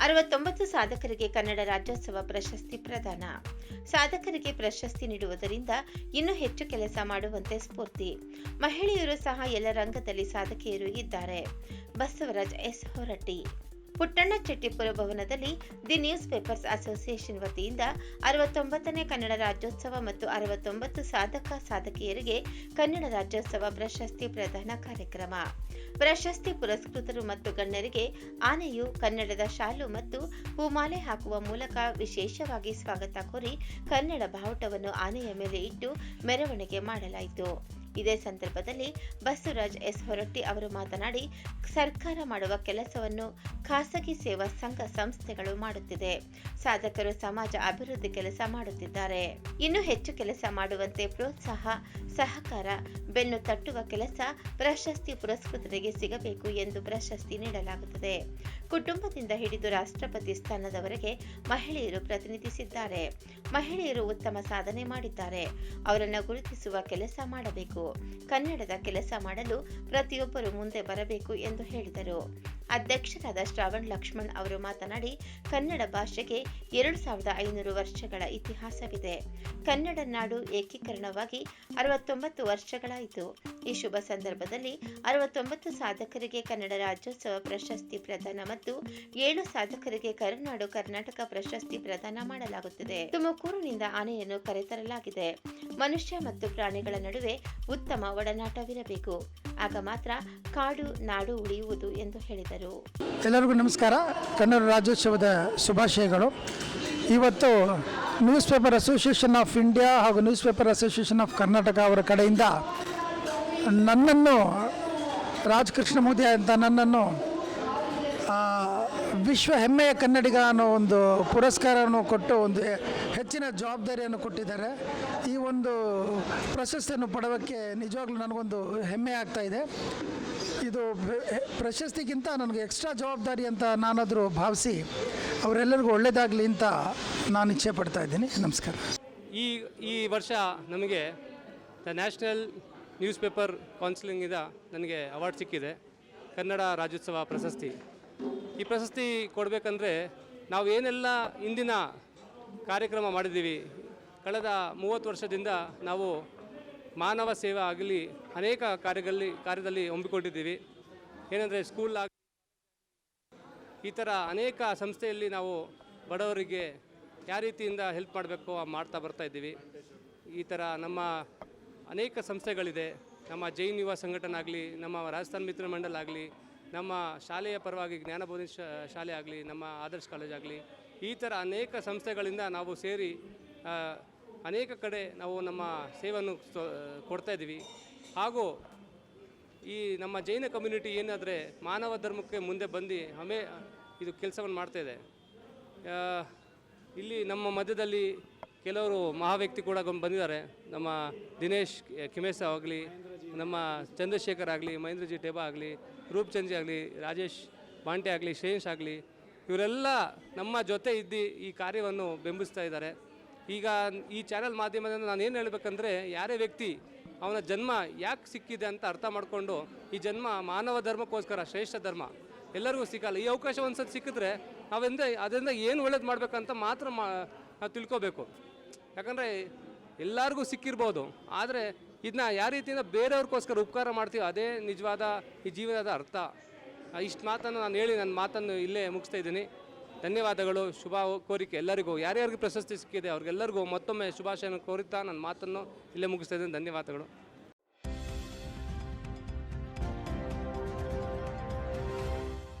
ಅರವತ್ತೊಂಬತ್ತು ಸಾಧಕರಿಗೆ ಕನ್ನಡ ರಾಜ್ಯೋತ್ಸವ ಪ್ರಶಸ್ತಿ ಪ್ರದಾನ. ಸಾಧಕರಿಗೆ ಪ್ರಶಸ್ತಿ ನೀಡುವುದರಿಂದ ಇನ್ನೂ ಹೆಚ್ಚು ಕೆಲಸ ಮಾಡುವಂತೆ ಸ್ಫೂರ್ತಿ. ಮಹಿಳೆಯರು ಸಹ ಎಲ್ಲ ರಂಗದಲ್ಲಿ ಸಾಧಕಿಯರು ಇದ್ದಾರೆ. ಬಸವರಾಜ್ ಎಸ್ ಹೊರಟ್ಟಿ. ಪುಟ್ಟಣ್ಣ ಚೆಟ್ಟಿಪುರ ಭವನದಲ್ಲಿ ದಿ ನ್ಯೂಸ್ ಪೇಪರ್ಸ್ ಅಸೋಸಿಯೇಷನ್ ವತಿಯಿಂದ ಅರವತ್ತೊಂಬತ್ತನೇ ಕನ್ನಡ ರಾಜ್ಯೋತ್ಸವ ಮತ್ತು ಅರವತ್ತೊಂಬತ್ತು ಸಾಧಕ ಸಾಧಕಿಯರಿಗೆ ಕನ್ನಡ ರಾಜ್ಯೋತ್ಸವ ಪ್ರಶಸ್ತಿ ಪ್ರದಾನ ಕಾರ್ಯಕ್ರಮ. ಪ್ರಶಸ್ತಿ ಪುರಸ್ಕೃತರು ಮತ್ತು ಗಣ್ಯರಿಗೆ ಆನೆಯು ಕನ್ನಡದ ಶಾಲು ಮತ್ತು ಹೂಮಾಲೆ ಹಾಕುವ ಮೂಲಕ ವಿಶೇಷವಾಗಿ ಸ್ವಾಗತ ಕೋರಿ ಕನ್ನಡ ಬಾವುಟವನ್ನು ಆನೆಯ ಮೇಲೆ ಇಟ್ಟು ಮೆರವಣಿಗೆ ಮಾಡಲಾಯಿತು. ಇದೇ ಸಂದರ್ಭದಲ್ಲಿ ಬಸವರಾಜ್ ಎಸ್ ಹೊರಟ್ಟಿ ಅವರು ಮಾತನಾಡಿ, ಸರ್ಕಾರ ಮಾಡುವ ಕೆಲಸವನ್ನು ಖಾಸಗಿ ಸೇವಾ ಸಂಘ ಸಂಸ್ಥೆಗಳು ಮಾಡುತ್ತಿದೆ. ಸಾಧಕರು ಸಮಾಜ ಅಭಿವೃದ್ಧಿ ಕೆಲಸ ಮಾಡುತ್ತಿದ್ದಾರೆ. ಇನ್ನು ಹೆಚ್ಚು ಕೆಲಸ ಮಾಡುವಂತೆ ಪ್ರೋತ್ಸಾಹ, ಸಹಕಾರ, ಬೆನ್ನು ತಟ್ಟುವ ಕೆಲಸ ಪ್ರಶಸ್ತಿ ಪುರಸ್ಕೃತರಿಗೆ ಸಿಗಬೇಕು ಎಂದು ಪ್ರಶಸ್ತಿ ನೀಡಲಾಗುತ್ತದೆ. ಕುಟುಂಬದಿಂದ ಹಿಡಿದು ರಾಷ್ಟ್ರಪತಿ ಸ್ಥಾನದವರೆಗೆ ಮಹಿಳೆಯರು ಪ್ರತಿನಿಧಿಸಿದ್ದಾರೆ. ಮಹಿಳೆಯರು ಉತ್ತಮ ಸಾಧನೆ ಮಾಡಿದ್ದಾರೆ. ಅವರನ್ನು ಗುರುತಿಸುವ ಕೆಲಸ ಮಾಡಬೇಕು. ಕನ್ನಡದ ಕೆಲಸ ಮಾಡಲು ಪ್ರತಿಯೊಬ್ಬರು ಮುಂದೆ ಬರಬೇಕು ಎಂದು ಹೇಳಿದರು. ಅಧ್ಯಕ್ಷರಾದ ಶ್ರಾವಣ್ ಲಕ್ಷ್ಮಣ್ ಅವರು ಮಾತನಾಡಿ, ಕನ್ನಡ ಭಾಷೆಗೆ ಎರಡು ಸಾವಿರದ ಐನೂರು ವರ್ಷಗಳ ಇತಿಹಾಸವಿದೆ. ಕನ್ನಡ ನಾಡು ಏಕೀಕರಣವಾಗಿ ಅರವತ್ತೊಂಬತ್ತು ವರ್ಷಗಳಾಯಿತು. ಈ ಶುಭ ಸಂದರ್ಭದಲ್ಲಿ ಅರವತ್ತೊಂಬತ್ತು ಸಾಧಕರಿಗೆ ಕನ್ನಡ ರಾಜ್ಯೋತ್ಸವ ಪ್ರಶಸ್ತಿ ಪ್ರದಾನ ಮತ್ತು ಏಳು ಸಾಧಕರಿಗೆ ಕರುನಾಡು ಕರ್ನಾಟಕ ಪ್ರಶಸ್ತಿ ಪ್ರದಾನ ಮಾಡಲಾಗುತ್ತಿದೆ. ತುಮಕೂರಿನಿಂದ ಆನೆಯನ್ನು ಕರೆತರಲಾಗಿದೆ. ಮನುಷ್ಯ ಮತ್ತು ಪ್ರಾಣಿಗಳ ನಡುವೆ ಉತ್ತಮ ಒಡನಾಟವಿರಬೇಕು. ಆಗ ಮಾತ್ರ ಕಾಡು ನಾಡು ಉಳಿಯುವುದು ಎಂದು ಹೇಳಿದರು. ಎಲ್ಲರಿಗೂ ನಮಸ್ಕಾರ. ಕನ್ನಡ ರಾಜ್ಯೋತ್ಸವದ ಶುಭಾಶಯಗಳು. ಇವತ್ತು news paper association of India ಹಾಗೂ news paper association of Karnataka ಅವರ ಕಡೆಯಿಂದ ನನ್ನನ್ನು ರಾಜಕೃಷ್ಣ ಕೃಷ್ಣಮೂರ್ತಿ ಅಂತ ನನ್ನನ್ನು ವಿಶ್ವ ಹೆಮ್ಮೆಯ ಕನ್ನಡಿಗ ಅನ್ನೋ ಒಂದು ಪುರಸ್ಕಾರವನ್ನು ಕೊಟ್ಟು ಒಂದು ಹೆಚ್ಚಿನ ಜವಾಬ್ದಾರಿಯನ್ನು ಕೊಟ್ಟಿದ್ದಾರೆ. ಈ ಒಂದು ಪ್ರಶಸ್ತಿಯನ್ನು ಪಡೆಯೋಕ್ಕೆ ನಿಜವಾಗ್ಲೂ ನನಗೊಂದು ಹೆಮ್ಮೆ ಆಗ್ತಾ ಇದೆ. ಇದು ಪ್ರಶಸ್ತಿಗಿಂತ ನನಗೆ ಎಕ್ಸ್ಟ್ರಾ ಜವಾಬ್ದಾರಿ ಅಂತ ನಾನಾದರೂ ಭಾವಿಸಿ ಅವರೆಲ್ಲರಿಗೂ ಒಳ್ಳೆಯದಾಗಲಿ ಅಂತ ನಾನು ಇಚ್ಛೆ ಪಡ್ತಾ ಇದ್ದೀನಿ. ನಮಸ್ಕಾರ. ಈ ಈ ವರ್ಷ ನಮಗೆ ದ ನ್ಯಾಷನಲ್ ನ್ಯೂಸ್ ಪೇಪರ್ ಕೌನ್ಸಿಲಿಂಗಿಂದ ನನಗೆ ಅವಾರ್ಡ್ ಸಿಕ್ಕಿದೆ. ಕನ್ನಡ ರಾಜ್ಯೋತ್ಸವ ಪ್ರಶಸ್ತಿ. ಈ ಪ್ರಶಸ್ತಿ ಕೊಡಬೇಕಂದ್ರೆ ನಾವು ಏನೆಲ್ಲ ಇಂದಿನ ಕಾರ್ಯಕ್ರಮ ಮಾಡಿದ್ದೀವಿ. ಕಳೆದ ಮೂವತ್ತು ವರ್ಷದಿಂದ ನಾವು ಮಾನವ ಸೇವೆ ಆಗಲಿ ಅನೇಕ ಕಾರ್ಯಗಳಲ್ಲಿ, ಕಾರ್ಯದಲ್ಲಿ ಹೊಂಬಿಕೊಂಡಿದ್ದೀವಿ ಏನಂದರೆ ಸ್ಕೂಲ್ ಆಗ ಈ ಥರ ಅನೇಕ ಸಂಸ್ಥೆಯಲ್ಲಿ ನಾವು ಬಡವರಿಗೆ ಯಾವ ರೀತಿಯಿಂದ ಹೆಲ್ಪ್ ಮಾಡಬೇಕು ಮಾಡ್ತಾ ಬರ್ತಾ ಇದ್ದೀವಿ. ಈ ಥರ ನಮ್ಮ ಅನೇಕ ಸಂಸ್ಥೆಗಳಿದೆ. ನಮ್ಮ ಜೈನ್ ಯುವ ಸಂಘಟನೆ ಆಗಲಿ, ನಮ್ಮ ರಾಜಸ್ಥಾನ ಮಿತ್ರ ಮಂಡಲ ಆಗಲಿ, ನಮ್ಮ ಶಾಲೆಯ ಪರವಾಗಿ ಜ್ಞಾನಬೋಧಿ ಶಾಲೆ ಆಗಲಿ, ನಮ್ಮ ಆದರ್ಶ್ ಕಾಲೇಜ್ ಆಗಲಿ, ಈ ಥರ ಅನೇಕ ಸಂಸ್ಥೆಗಳಿಂದ ನಾವು ಸೇರಿ ಅನೇಕ ಕಡೆ ನಾವು ನಮ್ಮ ಸೇವೆಯನ್ನು ಸ್ವ- ಕೊಡ್ತಾ ಇದ್ದೀವಿ. ಹಾಗೂ ಈ ನಮ್ಮ ಜೈನ ಕಮ್ಯುನಿಟಿ ಏನಾದರೆ ಮಾನವ ಧರ್ಮಕ್ಕೆ ಮುಂದೆ ಬಂದು ಆಮೇ ಇದು ಕೆಲಸವನ್ನು ಮಾಡ್ತಾ ಇದೆ. ಇಲ್ಲಿ ನಮ್ಮ ಮಧ್ಯದಲ್ಲಿ ಕೆಲವರು ಮಹಾವ್ಯಕ್ತಿ ಕೂಡ ಬಂದಿದ್ದಾರೆ. ನಮ್ಮ ದಿನೇಶ್ ಕಿಮೇಸ ಆಗಲಿ, ನಮ್ಮ ಚಂದ್ರಶೇಖರ್ ಆಗಲಿ, ಮಹೇಂದ್ರಜಿ ಟೇಬಾ ಆಗಲಿ ರೂಪ್ಚಂದ್ಜಿ ಆಗಲಿ, ರಾಜೇಶ್ ಪಾಂಟೆ ಆಗಲಿ, ಶ್ರೇಯಂಶ್ ಆಗಲಿ, ಇವರೆಲ್ಲ ನಮ್ಮ ಜೊತೆ ಇದ್ದು ಈ ಕಾರ್ಯವನ್ನು ಬೆಂಬಲಿಸ್ತಾ ಇದ್ದಾರೆ. ಈಗ ಈ ಚಾನೆಲ್ ಮಾಧ್ಯಮದಿಂದ ನಾನು ಏನು ಹೇಳಬೇಕಂದ್ರೆ, ಯಾರೇ ವ್ಯಕ್ತಿ ಅವನ ಜನ್ಮ ಯಾಕೆ ಸಿಕ್ಕಿದೆ ಅಂತ ಅರ್ಥ ಮಾಡಿಕೊಂಡು ಈ ಜನ್ಮ ಮಾನವ ಧರ್ಮಕ್ಕೋಸ್ಕರ, ಶ್ರೇಷ್ಠ ಧರ್ಮ, ಎಲ್ಲರಿಗೂ ಸಿಕ್ಕಲ್ಲ. ಈ ಅವಕಾಶ ಒಂದ್ಸತಿ ಸಿಕ್ಕಿದ್ರೆ ನಾವೆಂದ ಅದರಿಂದ ಏನು ಒಳ್ಳೇದು ಮಾಡಬೇಕಂತ ಮಾತ್ರ ಮಾ ತಿಳ್ಕೊಬೇಕು. ಯಾಕಂದರೆ ಎಲ್ಲರಿಗೂ ಸಿಕ್ಕಿರ್ಬೋದು, ಆದರೆ ಇದನ್ನ ಯಾವ ರೀತಿಯಿಂದ ಬೇರೆಯವ್ರಿಗೋಸ್ಕರ ಉಪಕಾರ ಮಾಡ್ತೀವಿ ಅದೇ ನಿಜವಾದ ಈ ಜೀವನದ ಅರ್ಥ. ಇಷ್ಟು ಮಾತನ್ನು ನಾನು ಹೇಳಿ, ನನ್ನ ಮಾತನ್ನು ಇಲ್ಲೇ ಮುಗಿಸ್ತಾ ಇದ್ದೀನಿ. ಧನ್ಯವಾದಗಳು, ಶುಭ ಕೋರಿಕೆ ಎಲ್ಲರಿಗೂ. ಯಾರ್ಯಾರಿಗೂ ಪ್ರಶಸ್ತಿ ಸಿಕ್ಕಿದೆ, ಅವ್ರಿಗೆಲ್ಲರಿಗೂ ಮತ್ತೊಮ್ಮೆ ಶುಭಾಶಯನ ಕೋರುತ್ತಾ ನನ್ನ ಮಾತನ್ನು ಇಲ್ಲೇ ಮುಗಿಸ್ತಾ ಇದ್ದೀನಿ. ಧನ್ಯವಾದಗಳು.